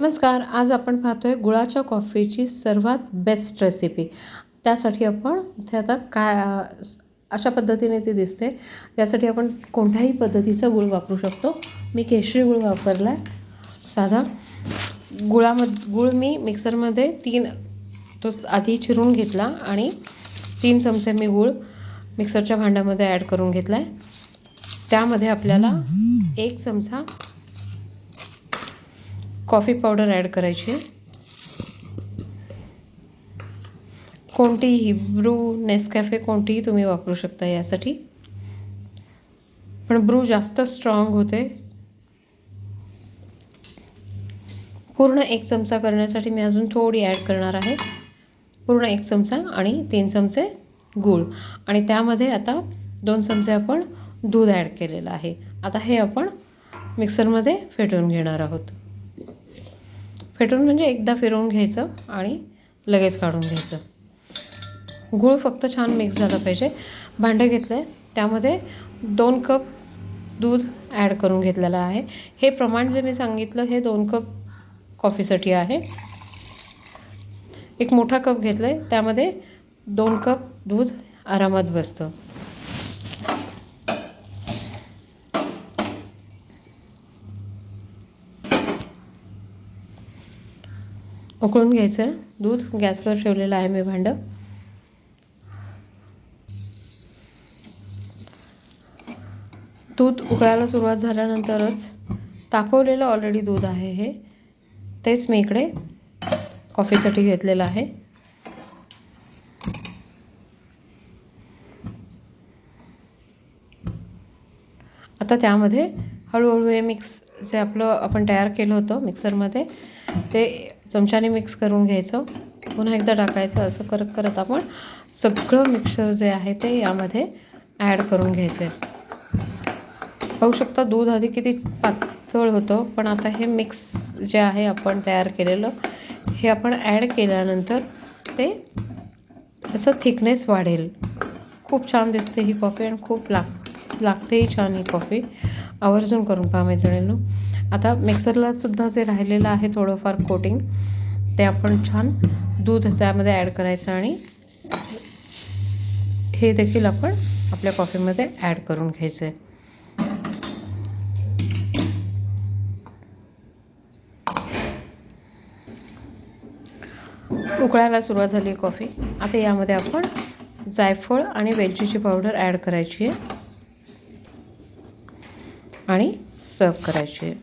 नमस्कार आज आपण पाहतोय गुळाच्या कॉफीची सर्वात बेस्ट रेसिपी त्यासाठी आपण इथे आता काय अशा पद्धतीने ती दिसते. यासाठी आपण कोणत्याही पद्धतीचा गुळ वापरू शकतो. मी केशरी गुळ वापरला आहे साधा गुळामध गुळ मी मिक्सरमध्ये तीन तो आधी चिरून घेतला आणि तीन चमचे मी गुळ मिक्सरच्या भांड्यामध्ये ॲड करून घेतला आहे त्यामध्ये आपल्याला एक चमचा कॉफी पावडर ॲड करायची. आहे कोणतीही ब्रू नेसकॅफे कोणतीही तुम्ही वापरू शकता यासाठी. पण ब्रू जास्त स्ट्रॉंग होते. पूर्ण एक चमचा करण्यासाठी मी अजून थोडी ॲड करणार आहे. पूर्ण एक चमचा आणि तीन चमचे गूळ. आणि त्यामध्ये आता दोन चमचे आपण दूध ॲड केलेलं आहे. आता हे आपण मिक्सरमध्ये फेटून घेणार आहोत. फेटून म्हणजे एकदा फिरवून घ्यायचं आणि लगेच काढून घ्यायचं. गूळ फक्त छान मिक्स झालं पाहिजे. भांडं घेतलं आहे त्यामध्ये दोन कप दूध ॲड करून घेतलेलं आहे. हे प्रमाण जे मी सांगितलं हे दोन कप कॉफीसाठी आहे. एक मोठा कप घेतला आहे त्यामध्ये दोन कप दूध आरामात बसतं. उकळून घ्यायचं. दूध गॅसवर ठेवलेलं आहे मी भांडं. दूध उकळायला सुरुवात झाल्यानंतरच तापवलेलं ऑलरेडी दूध आहे हे. तेच मी इकडे कॉफीसाठी घेतलेलं आहे. आता त्यामध्ये हळूहळू हे मिक्स जे आपलं आपण तयार केलं होतं मिक्सरमध्ये ते चमच्याने मिक्स करून घ्यायचं. पुन्हा एकदा टाकायचं असं करत करत आपण सगळं मिक्सर जे आहे ते यामध्ये ॲड करून घ्यायचं आहे पाहू शकता दूध आधी किती पातळ होतं पण आता हे मिक्स जे आहे आपण तयार केलेलं हे आपण ॲड केल्यानंतर ते त्याचं थिकनेस वाढेल. खूप छान दिसते ही कॉफी आणि खूप लाग लागतेही छान ही कॉफी आवर्जून करून पहा मैत्रिणींनो. आता मिक्सरलासुद्धा जे राहिलेलं आहे थोडंफार कोटिंग ते आपण छान दूध त्यामध्ये ॲड करायचं आणि हे देखील आपण आपल्या कॉफीमध्ये ॲड करून घ्यायचं आहे उकळायला सुरुवात झाली कॉफी आता यामध्ये आपण जायफळ आणि वेलचीची पावडर ॲड करायची आहे आणि सर्व करायची आहे.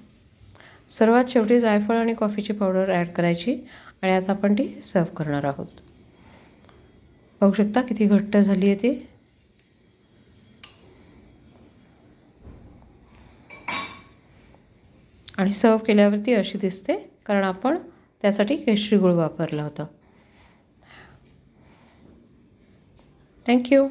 सर्वात शेवटी जायफळ आणि कॉफीची पावडर ॲड करायची आणि आता आपण ती सर्व करणार आहोत. पाहू शकता किती घट्ट झाली आहे ती. आणि सर्व केल्यावरती अशी दिसते कारण आपण त्यासाठी केशरी गुळ वापरला होता. थँक्यू